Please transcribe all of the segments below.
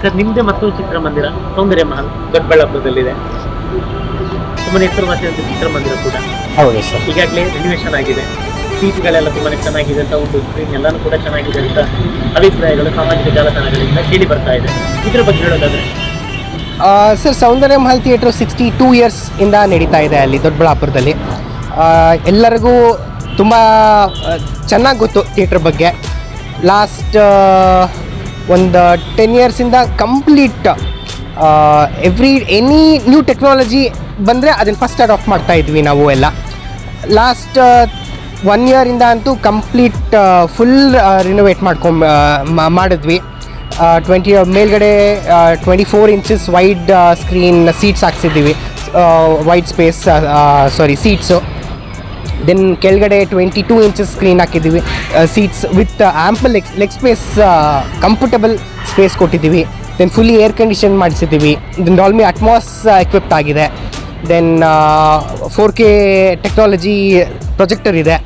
Sir ನಿಮ್ದೆ ಮತ್ತೊಂದು ಚಿತ್ರಮಂದಿರ ಸೌಂದರ್ಯ ಮಹಲ್ ದೊಡ್ಡಬಳ್ಳಾಪುರದಲ್ಲಿದೆ ತುಂಬಾ ಹೆಸರುವಾಸಿಯಾದ ಚಿತ್ರಮಂದಿರ ಕೂಡ. ಹೌದು ಸರ್. ಈಗಾಗಲೇ ರಿನಿವೇಶನ್ ಆಗಿದೆ. ಸೀಟ್ಗಳೆಲ್ಲ ತುಂಬಾನೇ ಚೆನ್ನಾಗಿದೆ ಅಂತ ಒಂದು ಸ್ಕ್ರೀನ್ ಎಲ್ಲಾನು ಕೂಡ ಚೆನ್ನಾಗಿದೆ ಅಂತ ಅಭಿಪ್ರಾಯಗಳು ಸಾಮಾಜಿಕ ಜಾಲತಾಣಗಳಿಂದ ಕೇಳಿ ಬರ್ತಾ ಇದೆ. ಇದ್ರ ಬಗ್ಗೆ ಹೇಳೋದಾದ್ರೆ. Sir Soundarya Mahal theatre sixty two years ಇಂದ ನಡೀತಾ ಇದೆ ಅಲ್ಲಿ ದೊಡ್ಡಬಳ್ಳಾಪುರದಲ್ಲಿ ಎಲ್ಲರಿಗೂ ತುಂಬ ಚೆನ್ನಾಗಿ ಗೊತ್ತು ಥಿಯೇಟ್ರ್ ಬಗ್ಗೆ. ಲಾಸ್ಟ್ ಒಂದು ten ಇಯರ್ಸಿಂದ complete every any new technology ಬಂದರೆ ಅದನ್ನು ಫಸ್ಟ್ ಅಡಾಪ್ಟ್ ಮಾಡ್ತಾ ಇದ್ವಿ ನಾವು ಎಲ್ಲ. ಲಾಸ್ಟ್ ಒನ್ ಇಯರಿಂದ ಅಂತೂ ಕಂಪ್ಲೀಟ್ ಫುಲ್ ರಿನೋವೇಟ್ ಮಾಡ್ಕೊಂಬ ಮಾಡಿದ್ವಿ. ಟ್ವೆಂಟಿ ಮೇಲ್ಗಡೆ twenty four inches wide screen seats ಹಾಕ್ಸಿದ್ದೀವಿ. Wide space sorry seats then ಕೆಳಗಡೆ ಟ್ವೆಂಟಿ ಟೂ ಇಂಚಸ್ ಸ್ಕ್ರೀನ್ ಹಾಕಿದ್ದೀವಿ seats with ample leg leg space comfortable space ಕೊಟ್ಟಿದ್ದೀವಿ. ದೆನ್ ಫುಲ್ಲಿ ಏರ್ ಕಂಡೀಷನ್ ಮಾಡಿಸಿದ್ದೀವಿ. Then Dolby Atmos equipped ಆಗಿದೆ. Then four K technology projector ಇದೆ.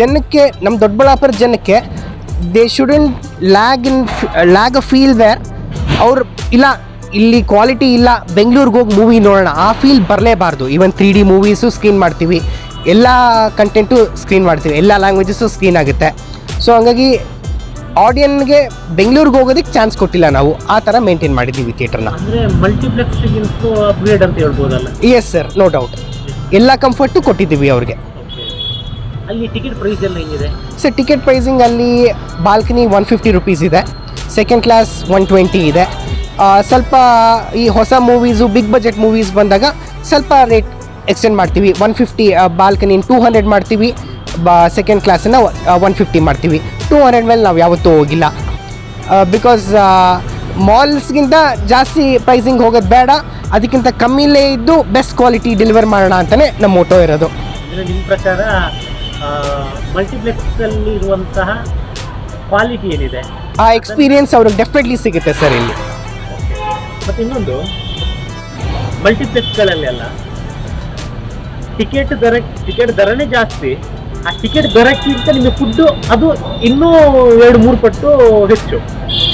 ಜನಕ್ಕೆ ನಮ್ಮ ದೊಡ್ಡಬಳ್ಳಾಪುರ ಜನಕ್ಕೆ they shouldn't lack in lack a feel where ಅವ್ರು, ಇಲ್ಲ ಇಲ್ಲಿ ಕ್ವಾಲಿಟಿ ಇಲ್ಲ ಬೆಂಗಳೂರಿಗೆ ಹೋಗಿ ಮೂವಿ ನೋಡೋಣ. ಆ feel ಬರಲೇಬಾರ್ದು. Even three D movies screen ಮಾಡ್ತೀವಿ. ಎಲ್ಲ ಕಂಟೆಂಟು ಸ್ಕ್ರೀನ್ ಮಾಡ್ತೀವಿ. ಎಲ್ಲ ಲ್ಯಾಂಗ್ವೇಜಸ್ಸು ಸ್ಕ್ರೀನ್ ಆಗುತ್ತೆ. ಸೊ ಹಂಗಾಗಿ ಆಡಿಯನ್ಗೆ ಬೆಂಗಳೂರಿಗೆ ಹೋಗೋದಕ್ಕೆ ಚಾನ್ಸ್ ಕೊಟ್ಟಿಲ್ಲ ನಾವು. ಆ ಥರ ಮೇಂಟೈನ್ ಮಾಡಿದ್ದೀವಿ ಥಿಯೇಟರ್ನ ಅಪ್ಗ್ರೇಡ್ ಅಂತ ಹೇಳ್ಬೋದಲ್ಲ? ಎಸ್ ಸರ್ ನೋ ಡೌಟ್ ಎಲ್ಲ ಕಂಫರ್ಟು ಕೊಟ್ಟಿದ್ದೀವಿ ಅವ್ರಿಗೆ. ಅಲ್ಲಿ ಟಿಕೆಟ್ ಪ್ರೈಸ್ ಎಲ್ಲ ಹೆಂಗಿದೆ? ಸರ್ ಟಿಕೆಟ್ ಪ್ರೈಸಿಂಗ್ ಅಲ್ಲಿ ಬಾಲ್ಕನಿ ಒನ್ ಫಿಫ್ಟಿ ರುಪೀಸ್ ಇದೆ. ಸೆಕೆಂಡ್ ಕ್ಲಾಸ್ ಒನ್ ಟ್ವೆಂಟಿ ಇದೆ. ಸ್ವಲ್ಪ ಈ ಹೊಸ ಮೂವೀಸು ಬಿಗ್ ಬಜೆಟ್ ಮೂವೀಸ್ ಬಂದಾಗ ಸ್ವಲ್ಪ ರೇಟ್ ಎಕ್ಸ್ಟೆಂಡ್ ಮಾಡ್ತೀವಿ. ಒನ್ ಫಿಫ್ಟಿ ಬಾಲ್ಕನಿನ ಟೂ ಹಂಡ್ರೆಡ್ ಮಾಡ್ತೀವಿ. ಬಾ ಸೆಕೆಂಡ್ ಕ್ಲಾಸನ್ನು ಒನ್ ಫಿಫ್ಟಿ ಮಾಡ್ತೀವಿ. ಟೂ ಹಂಡ್ರೆಡ್ ಮೇಲೆ ನಾವು ಯಾವತ್ತೂ ಹೋಗಿಲ್ಲ. ಬಿಕಾಸ್ ಮಾಲ್ಸ್ಗಿಂತ ಜಾಸ್ತಿ ಪ್ರೈಸಿಂಗ್ ಹೋಗೋದು ಬೇಡ. ಅದಕ್ಕಿಂತ ಕಮ್ಮಿಲೇ ಇದ್ದು ಬೆಸ್ಟ್ ಕ್ವಾಲಿಟಿ ಡೆಲಿವರ್ ಮಾಡೋಣ ಅಂತಲೇ ನಮ್ಮ ಮೋಟೋ ಇರೋದು. ನಿಮ್ಮ ಪ್ರಕಾರ ಮಲ್ಟಿಪ್ಲೆಕ್ಸ್ ಅಲ್ಲಿ ಇರುವಂತಹ ಕ್ವಾಲಿಟಿ ಏನಿದೆ? ಆ ಎಕ್ಸ್ಪೀರಿಯನ್ಸ್ ಅವ್ರಿಗೆ ಡೆಫಿನೆಟ್ಲಿ ಸಿಗುತ್ತೆ ಸರ್ ಇಲ್ಲಿ. ಮತ್ತೆ ಇನ್ನೊಂದು? ಮಲ್ಟಿಪ್ಲೆಕ್ಸ್ಗಳಲ್ಲೆಲ್ಲ ಟಿಕೆಟ್ ದರ ಟಿಕೆಟ್ ದರನೇ ಜಾಸ್ತಿ. ಆ ಟಿಕೆಟ್ ದರಕ್ಕಿಂತ ನಿಮಗೆ ಫುಡ್ ಅದು ಇನ್ನೂ ಎರಡು ಮೂರು ಪಟ್ಟು ಹೆಚ್ಚು.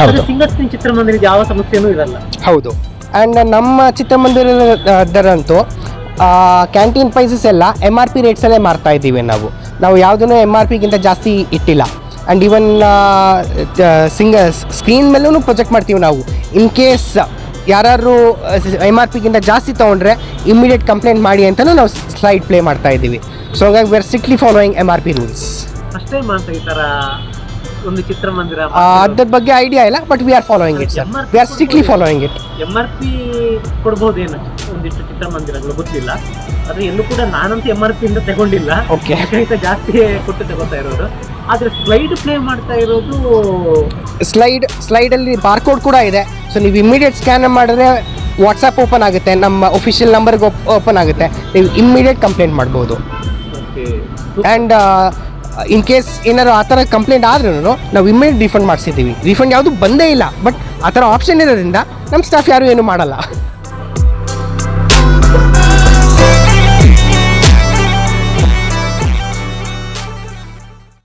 ಹೌದು. ಸಿಂಗಲ್ ಸ್ಕ್ರೀನ್ ಚಿತ್ರಮಂದಿರದ ಯಾವ ಸಮಸ್ಯೆನೂ ಇರಲ್ಲ. ಹೌದು. ಆ್ಯಂಡ್ ನಮ್ಮ ಚಿತ್ರಮಂದಿರದರಂತೂ ಕ್ಯಾಂಟೀನ್ ಪ್ರೈಸಸ್ ಎಲ್ಲ ಎಂ ಆರ್ ಪಿ ರೇಟ್ಸಲ್ಲೇ ಮಾರ್ತಾ ಇದ್ದೀವಿ ನಾವು. ನಾವು ಯಾವುದನ್ನು ಎಂ ಆರ್ ಪಿಗಿಂತ ಜಾಸ್ತಿ ಇಟ್ಟಿಲ್ಲ. ಆ್ಯಂಡ್ ಈವನ್ ಸಿಂಗ ಸ್ಕ್ರೀನ್ ಮೇಲೂ ಪ್ರೊಜೆಕ್ಟ್ ಮಾಡ್ತೀವಿ ನಾವು. ಇನ್ ಕೇಸ್ ಯಾರು ಎಂ ಆರ್ ಪಿಗಿಂತ ಜಾಸ್ತಿ ತೊಗೊಂಡ್ರೆ ಇಮ್ಮಿಡಿಯೇಟ್ ಕಂಪ್ಲೇಂಟ್ ಮಾಡಿ ಅಂತಲೂ ನಾವು ಸ್ಲೈಡ್ ಪ್ಲೇ ಮಾಡ್ತಾ ಇದ್ದೀವಿ. ಸೊ ಹಾಗಾಗಿ we are strictly following M R P rules ಈ ಒಂದು ಚಿತ್ರಮಂದಿರ ಅದ್ರ ಬಗ್ಗೆ ಐಡಿಯಾ ಇಲ್ಲ but we are following it sir we are strictly following it M R P ಕೊಡ್ಬೋದೇನು ಒಂದಿಷ್ಟು ಚಿತ್ರಮಂದಿರಗಳು ಗೊತ್ತಿಲ್ಲ. ಆದ್ರೆ ಎಲ್ಲೂ ಕೂಡ ನಾನಂತೂ ಎಂ ಆರ್ ಪಿ ಇಂದ ತಗೊಂಡಿಲ್ಲ. ಓಕೆ ಜಾಸ್ತಿ ಕೊಟ್ಟು ತಗೋತಾ ಇರೋದು. ಆದ್ರೆ ಸ್ಲೈಡ್ ಪ್ಲೇ ಮಾಡ್ತಾ ಇರೋದು ಸ್ಲೈಡ್ ಸ್ಲೈಡಲ್ಲಿ ಬಾರ್ಕೋಡ್ ಕೂಡ ಇದೆ. ಸೊ ನೀವು ಇಮ್ಮಿಡಿಯೇಟ್ ಸ್ಕ್ಯಾನ್ ಮಾಡಿದ್ರೆ ವಾಟ್ಸಪ್ ಓಪನ್ ಆಗುತ್ತೆ ನಮ್ಮ ಒಫಿಷಿಯಲ್ ನಂಬರ್ಗೆ ಓಪನ್ ಆಗುತ್ತೆ. ನೀವು ಇಮ್ಮಿಡಿಯೇಟ್ ಕಂಪ್ಲೇಂಟ್ ಮಾಡ್ಬೋದು. ಆ್ಯಂಡ್ ಇನ್ ಕೇಸ್ ಏನಾದ್ರು ಆ ಥರ ಕಂಪ್ಲೇಂಟ್ ಆದ್ರೂ ನಾವು ಇಮ್ಮಿಡಿಯೇಟ್ ರಿಫಂಡ್ ಮಾಡಿಸಿದ್ದೀವಿ. ರಿಫಂಡ್ ಯಾವುದು ಬಂದೇ ಇಲ್ಲ ಬಟ್ ಆ ಥರ ಆಪ್ಷನ್ ಇರೋದ್ರಿಂದ ನಮ್ಮ ಸ್ಟಾಫ್ ಯಾರು ಏನು ಮಾಡಲ್ಲ.